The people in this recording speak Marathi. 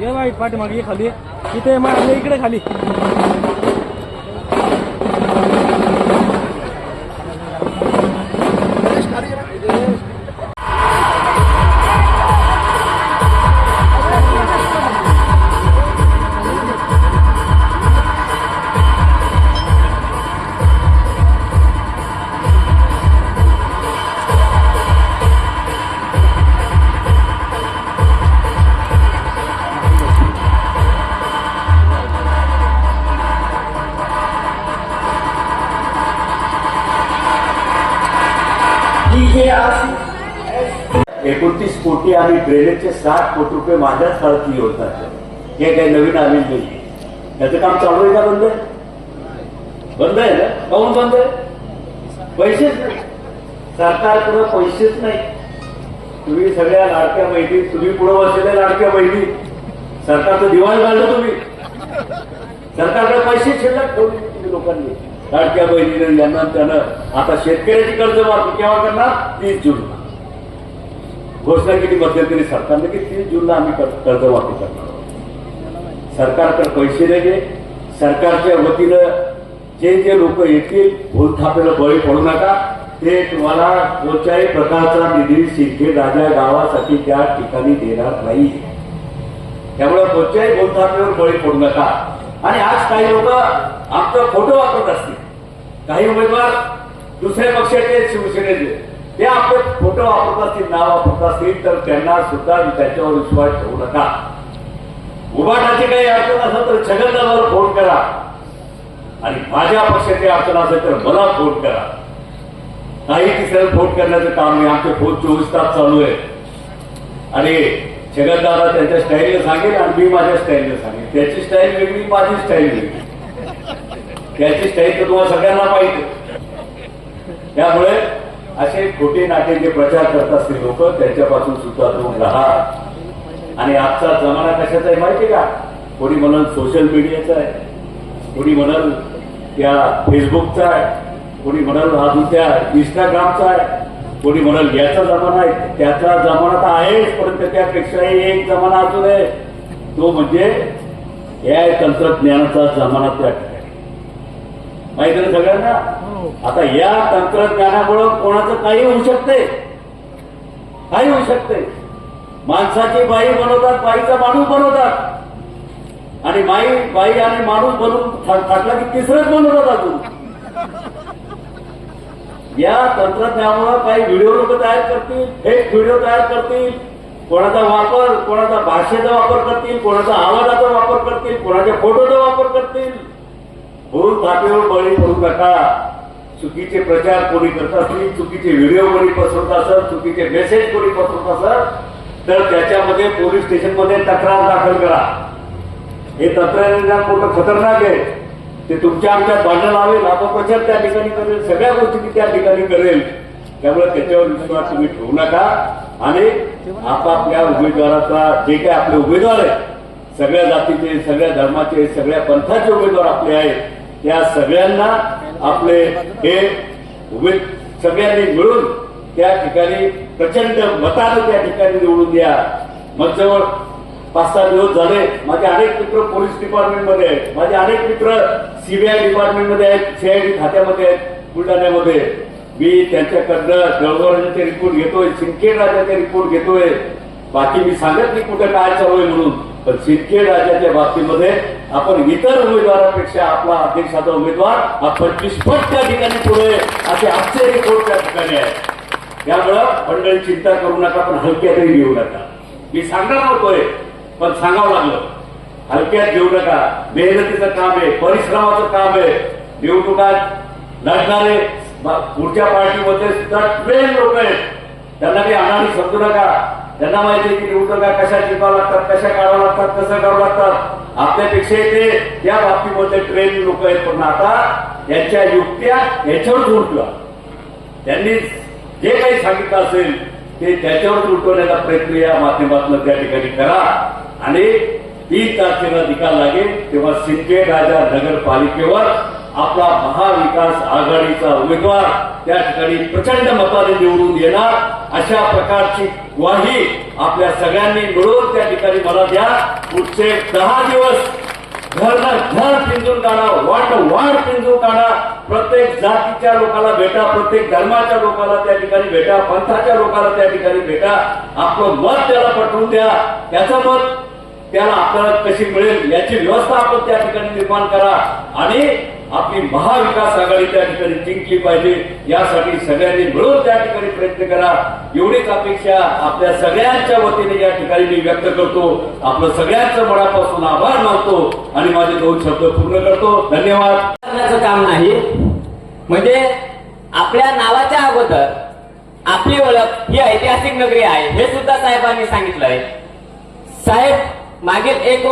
ये बाई पाठीमागे मागे खाली. इथे मागे इकडे खाली. एकोणतीस कोटी आणि ड्रेनेजचे साठ कोटी रुपये माझ्याच काळातली योजना हे काही नवीन आलेली नाही. त्याचं काम चालू आहे का बंद? आहे? बंद आहे ना? काऊन बंद आहे? पैसेच नाही. सरकारकडे पैसेच नाही. तुम्ही सगळ्या लाडक्या बहिणी तुम्ही पुढे बसलेल्या लाडक्या बहिणी सरकारचं दिवाळी काढलं तुम्ही. सरकारकडे पैसे शिल्लक ठेवले तुम्ही लोकांनी लाडक्या बहिणीने यांना त्यानं आता शेतकऱ्याची कर्जमाफी केव्हा करणार? तीस जूनला. घोषणा केली मध्यंतरी सरकारने की तीस जूनला आम्ही कर्जमाफी करणार आहोत. सरकारकडे पैसे नाही सरकारच्या वतीनं जे जे लोक येतील भूलथापेला बळी पडू नका. ते तुम्हाला कोणत्याही प्रकारचा निधी शिंदे राजा गावासाठी त्या ठिकाणी देणार नाही त्यामुळे कोणत्याही भूलथापेवर बळी पडू नका. आणि आज काही लोक आमचा फोटो वापरत असतील. काही उमेदवार दुसऱ्या पक्षाचे शिवसेनेचे. ते आपले फोटो वापरत असतील नाव वापरत असतील तर त्यांना सुद्धा त्याच्यावर विश्वास ठेवू नका. उभाटाची काही अडचण असेल तर छगनदावर फोन करा. आणि माझ्या पक्षाची अडचण असेल तर मला फोन करा. काही तिसऱ्याला फोन करण्याचं काम नाही. आमचे फोन चोवीस तास चालू आहे. आणि छगनदादा त्यांच्या स्टाईलने सांगेल आणि मी माझ्या स्टाईलने सांगेल. त्याची स्टाईल वेगळी माझी स्टाईल वेगळी. त्याची स्टाईल तर तुम्हाला सगळ्यांना पाहिजे त्यामुळे असे खोटे नाटे जे प्रचार करतात ते लोक. त्यांच्यापासून सुद्धा दूर राहा आणि आजचा जमाना कशाचा आहे माहिती का? कोणी म्हणाल सोशल मीडियाचा आहे. कोणी म्हणाल त्या फेसबुकचा आहे. कोणी म्हणाल अजून त्या इंस्टाग्रामचा आहे. कोणी म्हणाल याचा जमाना आहे. त्याचा जमाना तर आहेच परंतु त्यापेक्षाही एक जमाना अजून आहे. तो म्हणजे या तंत्रज्ञानाचा जमाना त्या माहिती ना सगळ्यांना आता या तंत्रज्ञानामुळं कोणाचं काही होऊ शकते? काही होऊ शकते. माणसाची बाई बनवतात बाईचा माणूस बनवतात. आणि बाई बाई आणि माणूस बनवून थाटला की तिसरंच बनवतात अजून. या तंत्रज्ञानामुळे काही व्हिडिओ लोक तयार करतील फेक व्हिडिओ तयार करतील. कोणाचा वापर कोणाचा भाषेचा वापर करतील कोणाचा आवाजाचा वापर करतील कोणाच्या फोटोचा वापर करतील. भूल बळी पडू नका. चुकीचे प्रचार कोणी करत असतील चुकीचे व्हिडिओ कोणी पसरत असत चुकीचे मेसेज कोणी पसरत असत तर त्याच्यामध्ये पोलीस स्टेशनमध्ये तक्रार दाखल करा. हे तंत्रज्ञान मोठं खतरनाक आहे. ते तुमच्या आमच्या भांडण लावेल अपप्रचार त्या ठिकाणी करेल सगळ्या गोष्टी ती त्या ठिकाणी करेल. त्यामुळे त्याच्यावर विश्वास तुम्ही ठेवू नका. आणि आपापल्या उमेदवाराचा जे काही आपले उमेदवार आहेत सगळ्या जातीचे सगळ्या धर्माचे सगळ्या पंथाचे उमेदवार आपले आहेत त्या सगळ्यांना आपले हे उमेद सगळ्यांनी मिळून त्या ठिकाणी प्रचंड मतानं त्या ठिकाणी निवडून द्या. मग जवळ पाच सहा दिवस झाले माझे अनेक मित्र पोलीस डिपार्टमेंटमध्ये आहेत माझे अनेक मित्र सीबीआय डिपार्टमेंटमध्ये आहेत सीआयडी खात्यामध्ये आहेत बुलढाण्यामध्ये. मी त्यांच्याकडनं जळगाव रिपोर्ट घेतोय सिंदखेड राजाचे रिपोर्ट घेतोय. बाकी मी सांगत नाही कुठं काय चालू आहे म्हणून पण सिंदखेड राजाच्या बाबतीमध्ये आपण इतर उमेदवारांपेक्षा आपला अध्यक्षाचा उमेदवार हा पंचवीस पट त्या ठिकाणी पुढे असे आश्चर्य रिपोर्ट त्या ठिकाणी आहे त्यामुळं मंडळी चिंता करू नका पण हलक्यातही घेऊ नका. मी सांगणार नव्हतोय पण सांगावं लागलं. हलक्यात घेऊ नका. मेहनतीचं काम आहे परिश्रमाचं काम आहे. निवडणुकात लढणारे पुढच्या पार्टीमध्ये सुद्धा ट्रेन लोक आहेत. त्यांना काही अनाडी समजू नका. त्यांना माहिती आहे की निवडणुका कशा जिंकावं लागतात कशा काढावं लागतात कसं करावं लागतात. आपल्यापेक्षा ते या बाबतीमध्ये ट्रेन लोक आहेत. पण आता यांच्या युक्त्या याच्यावर उठल्या त्यांनी जे काही सांगितलं असेल ते त्याच्यावर उलटवण्याचा प्रयत्न या माध्यमातून त्या ठिकाणी करा. आणि तीन तारखेला निकाल लागेल तेव्हा सिंदखेड राजा नगरपालिकेवर आपला महाविकास आघाडीचा उमेदवार त्या ठिकाणी प्रचंड मताने निवडून येणार. अशा प्रकारची ग्वाही आपल्या सगळ्यांनी मिळून त्या ठिकाणी मला द्या. पुढचे दहा दिवस घर घर पिंजून काढा वाट वाढ पिंजून काढा. प्रत्येक जातीच्या लोकाला भेटा प्रत्येक धर्माच्या लोकाला त्या ठिकाणी भेटा पंथाच्या लोकाला त्या ठिकाणी भेटा. आपलं मत त्याला पटवून द्या. त्याचं मत त्याला आपल्याला कशी मिळेल याची व्यवस्था आपण त्या ठिकाणी निर्माण करा. आणि आपली महाविकास आघाडी त्या ठिकाणी जिंकली पाहिजे. यासाठी सगळ्यांनी मिळून त्या ठिकाणी प्रयत्न करा. एवढीच अपेक्षा आपल्या सगळ्यांच्या वतीने या ठिकाणी मी व्यक्त करतो. आपलं सगळ्यांचं मनापासून आभार मानतो आणि माझे दोन शब्द पूर्ण करतो. धन्यवाद. करण्याचं काम नाही. म्हणजे आपल्या नावाच्या अगोदर आपली ओळख ही ऐतिहासिक नगरी आहे हे सुद्धा साहेबांनी सांगितलंय. साहेब मागील एक